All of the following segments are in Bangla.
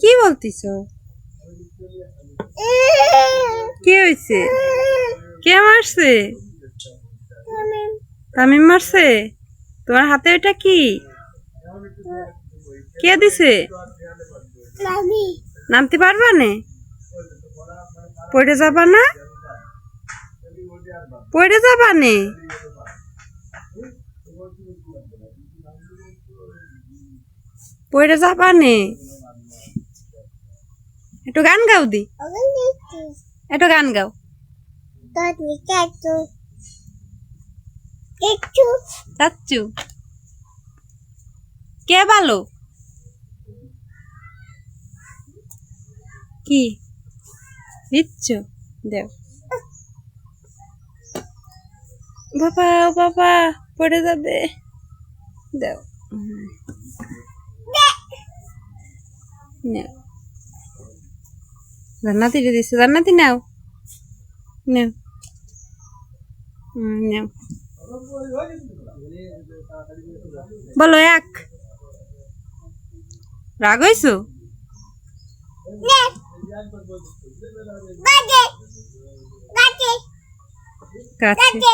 কি বলতিছ? কি হয়েছে কে মারছে তামিম মারছে? তোমার হাতে ওটা কি? কে দিছে? নামতে পারবা নে? পড়ে যাবা না? পড়ে যাবা নে? পড়ে যাবা নে একটু গান গাও দি। একটু গান গাও। চাচ্ছু কে ভালো কি? দিচ্ছ? দেও। বাবা বাবা। পড়ে যাবে। দেও। নেও। জান্নাতি দিচ্ছে জান্নাতি নাও। নেও। নেও। বলো এক। রাগ হয়েছো? কাছে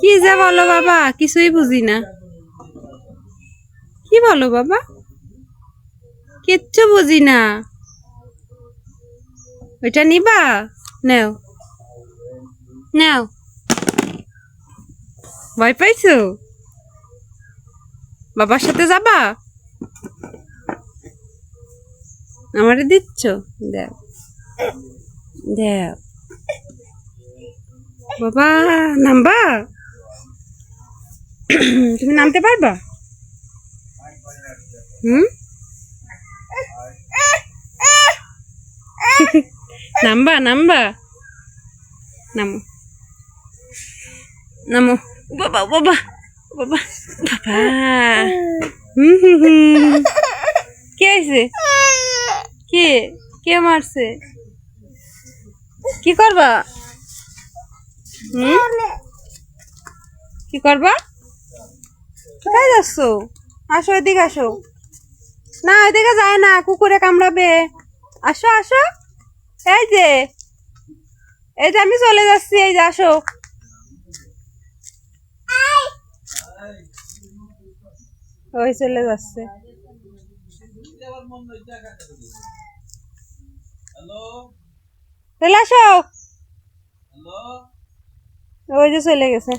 কি যে বলো বাবা, কিছুই বুঝি না। কি বলো বাবা? কিচ্ছু বুঝি না। ওইটা নিবা? নেও। নেও। ভয় পাইছো? বাবার সাথে যাবা? আমারে দিচ্ছ? দেও। দেও। বাবা, নামবা। তুমি নামতে পারবা? হুম? নামবা নামবা। নামো। নামো। বাবা বাবা বাবা। বাবা। হুম হুম হুম। কে আছে কে? কে মারছে? কি করবা? হুম? কি করবা? কোথায় যাচ্ছ? আসো এদিকে আসো। না, এদিকে যায় না, কুকুরে কামড়াবে। আসো আসো। এই যে এই যে আমি চলে যাচ্ছি, এই যে আসো। ওই চলে যাচ্ছে। চলে আসো। ওই যে চলে গেছে।